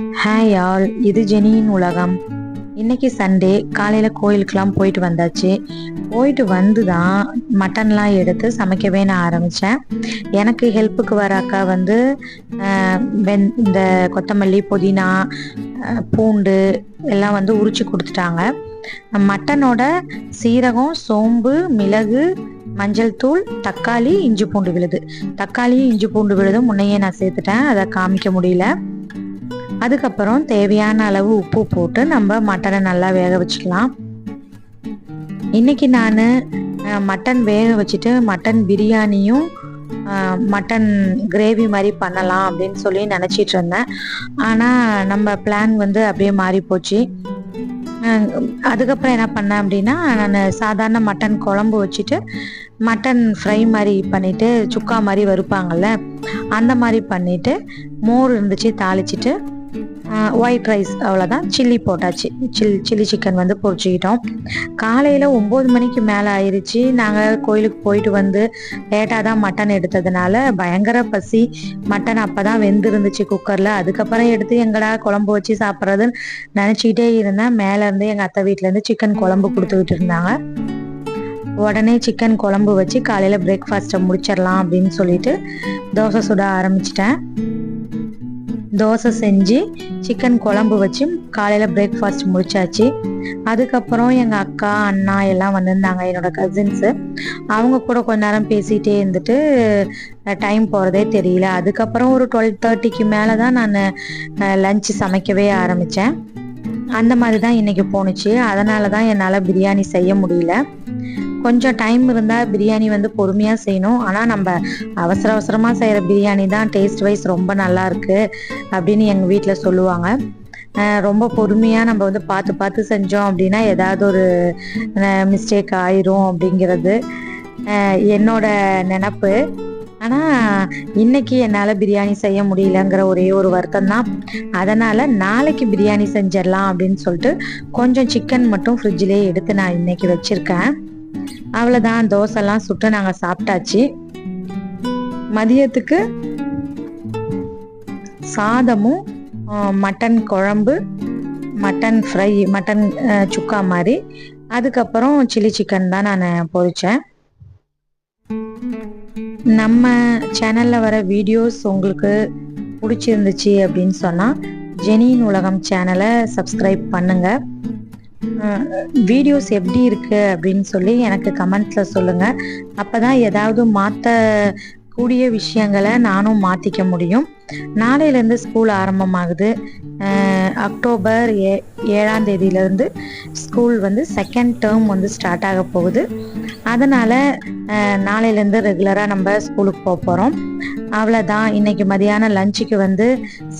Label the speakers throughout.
Speaker 1: Hi all இது ஜெனியின் உலகம். இன்னைக்கு சண்டே காலையில் கோயிலுக்கெலாம் போயிட்டு வந்தாச்சு. போயிட்டு வந்து தான் மட்டன்லாம் எடுத்து சமைக்கவே நான் ஆரம்பித்தேன் எனக்கு ஹெல்ப்புக்கு வர அக்கா வந்து வெந் இந்த கொத்தமல்லி புதினா பூண்டு எல்லாம் வந்து உரிச்சு கொடுத்துட்டாங்க. மட்டனோட சீரகம் சோம்பு மிளகு மஞ்சள் தூள் தக்காளி இஞ்சி பூண்டு விழுது. தக்காளியும் இஞ்சி பூண்டு விழுதும் முன்னையே நான் சேர்த்துட்டேன். அதை காமிக்க முடியல. அதுக்கப்புறம் தேவையான அளவு உப்பு போட்டு நம்ம மட்டனை நல்லா வேக வச்சுக்கலாம். இன்னைக்கு நான் மட்டன் வேக வச்சுட்டு மட்டன் பிரியாணியும் மட்டன் கிரேவி மாதிரி பண்ணலாம் அப்படின்னு சொல்லி நினச்சிட்டு இருந்தேன். ஆனால் நம்ம பிளான் வந்து அப்படியே மாறி போச்சு. அதுக்கப்புறம் என்ன பண்ணேன் அப்படின்னா நான் சாதாரண மட்டன் குழம்பு வச்சுட்டு மட்டன் ஃப்ரை மாதிரி பண்ணிட்டு சுக்கா மாதிரி வறுப்பாங்கல்ல அந்த மாதிரி பண்ணிட்டு மோர் இருந்துச்சு தாளிச்சிட்டு ஒயிட் ரைஸ் அவ்வளோதான் சில்லி போட்டாச்சு. சில் சில்லி சிக்கன் வந்து பொறிச்சிக்கிட்டோம். காலையில் ஒம்பது மணிக்கு மேலே ஆயிடுச்சு நாங்கள் கோயிலுக்கு போயிட்டு வந்து லேட்டாக தான் மட்டன் எடுத்ததுனால பயங்கர பசி. மட்டன் அப்போ தான் வெந்திருந்துச்சு குக்கரில் அதுக்கப்புறம் எடுத்து எங்கடா குழம்பு வச்சு சாப்பிட்றதுன்னு நினச்சிக்கிட்டே இருந்தேன். மேலேருந்து எங்கள் அத்தை வீட்டிலேருந்து சிக்கன் குழம்பு கொடுத்துக்கிட்டு இருந்தாங்க. உடனே சிக்கன் குழம்பு வச்சு காலையில் பிரேக்ஃபாஸ்ட்டை முடிச்சிடலாம் அப்படின்னு சொல்லிட்டு தோசை சுட ஆரம்பிச்சிட்டேன். தோசை செஞ்சு சிக்கன் குழம்பு வச்சு காலையில் பிரேக்ஃபாஸ்ட் முடிச்சாச்சு. அதுக்கப்புறம் எங்கள் அக்கா அண்ணா எல்லாம் வந்திருந்தாங்க என்னோட கசின்ஸு அவங்க கூட கொஞ்ச நேரம் பேசிகிட்டே இருந்துட்டு டைம் போகிறதே தெரியல. அதுக்கப்புறம் ஒரு டுவெல் தேர்ட்டிக்கு மேலே தான் நான் லஞ்சு சமைக்கவே ஆரம்பித்தேன் அந்த மாதிரி தான் இன்றைக்கி போணுச்சு. அதனால தான் என்னால் பிரியாணி செய்ய முடியல. கொஞ்சம் டைம் இருந்தால் பிரியாணி வந்து பொறுமையாக செய்யணும். ஆனால் நம்ம அவசர அவசரமாக செய்கிற பிரியாணி தான் டேஸ்ட் வைஸ் ரொம்ப நல்லா இருக்கு அப்படின்னு எங்கள் வீட்டில் சொல்லுவாங்க. ரொம்ப பொறுமையாக நம்ம வந்து பார்த்து பார்த்து செஞ்சோம் அப்படின்னா ஏதாவது ஒரு மிஸ்டேக் ஆயிரும் அப்படிங்கிறது என்னோட நினப்பு. ஆனால் இன்னைக்கு என்னால் பிரியாணி செய்ய முடியலங்கிற ஒரே ஒரு வருத்தம் தான். அதனால் நாளைக்கு பிரியாணி செஞ்சிடலாம் அப்படின்னு சொல்லிட்டு கொஞ்சம் சிக்கன் மட்டும் ஃப்ரிட்ஜிலே எடுத்து நான் இன்னைக்கு வச்சுருக்கேன். அவ்வளோதான் தோசைலாம் சுட்டு நாங்கள் சாப்பிட்டாச்சு. மதியத்துக்கு சாதமும் மட்டன் குழம்பு மட்டன் ஃப்ரை மட்டன் சுக்கா மாதிரி. அதுக்கப்புறம் சில்லி சிக்கன் தான் நான் பொறிச்சேன் நம்ம சேனலில் வர வீடியோஸ் உங்களுக்கு பிடிச்சிருந்துச்சு அப்படின்னு சொன்னால் ஜெனியின் உலகம் சேனலை சப்ஸ்கிரைப் பண்ணுங்கள் வீடியோஸ் எப்படி இருக்கு அப்படின்னு சொல்லி எனக்கு கமெண்ட்ல சொல்லுங்க. அப்பதான் ஏதாவது மாத்த கூடிய விஷயங்களை நானும் மாத்திக்க முடியும். நாளையிலேருந்து ஸ்கூல் ஆரம்பமாகுது. அக்டோபர் ஏ ஏழாம் தேதியிலேருந்து ஸ்கூல் வந்து செகண்ட் டேர்ம் வந்து ஸ்டார்ட் ஆக போகுது. அதனால் நாளையிலேருந்து ரெகுலராக நம்ம ஸ்கூலுக்கு போக போகிறோம் அவ்வளோதான் இன்னைக்கு மதியானம் லஞ்சுக்கு வந்து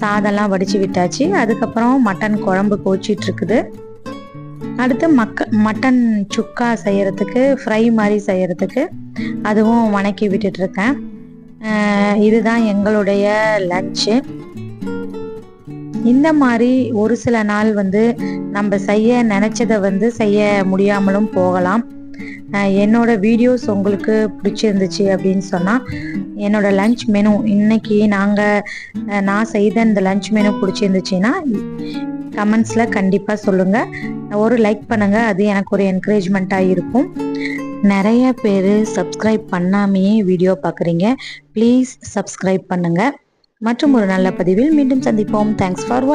Speaker 1: சாதம்லாம் வடித்து விட்டாச்சு. அதுக்கப்புறம் மட்டன் குழம்பு கோச்சிட்டு இருக்குது. அடுத்து மக்க மட்டன் சுக்கா செய்யறதுக்கு ஃப்ரை மாதிரி செய்கிறதுக்கு அதுவும் வணக்கி விட்டுட்ருக்கேன். இதுதான் எங்களுடைய லஞ்சு இந்த மாதிரி ஒரு சில நாள் வந்து நம்ம செய்ய நினச்சதை வந்து செய்ய முடியாமலும் போகலாம். என்னோட வீடியோஸ் உங்களுக்கு பிடிச்சிருந்துச்சு அப்படின்னு சொன்னால் என்னோட லஞ்ச் மெனு இன்னைக்கு நாங்கள் நான் செய்த இந்த லஞ்ச் மெனு பிடிச்சிருந்துச்சின்னா கமெண்ட்ஸில் கண்டிப்பாக சொல்லுங்கள் ஒரு லைக் பண்ணுங்கள் அது எனக்கு ஒரு என்கரேஜ்மெண்ட்டாக இருக்கும். நிறைய பேர் சப்ஸ்கிரைப் பண்ணாமையே வீடியோ பார்க்குறீங்க. ப்ளீஸ் சப்ஸ்கிரைப் பண்ணுங்கள் மற்றும் ஒரு நல்ல பதிவில் மீண்டும் சந்திப்போம். Thanks for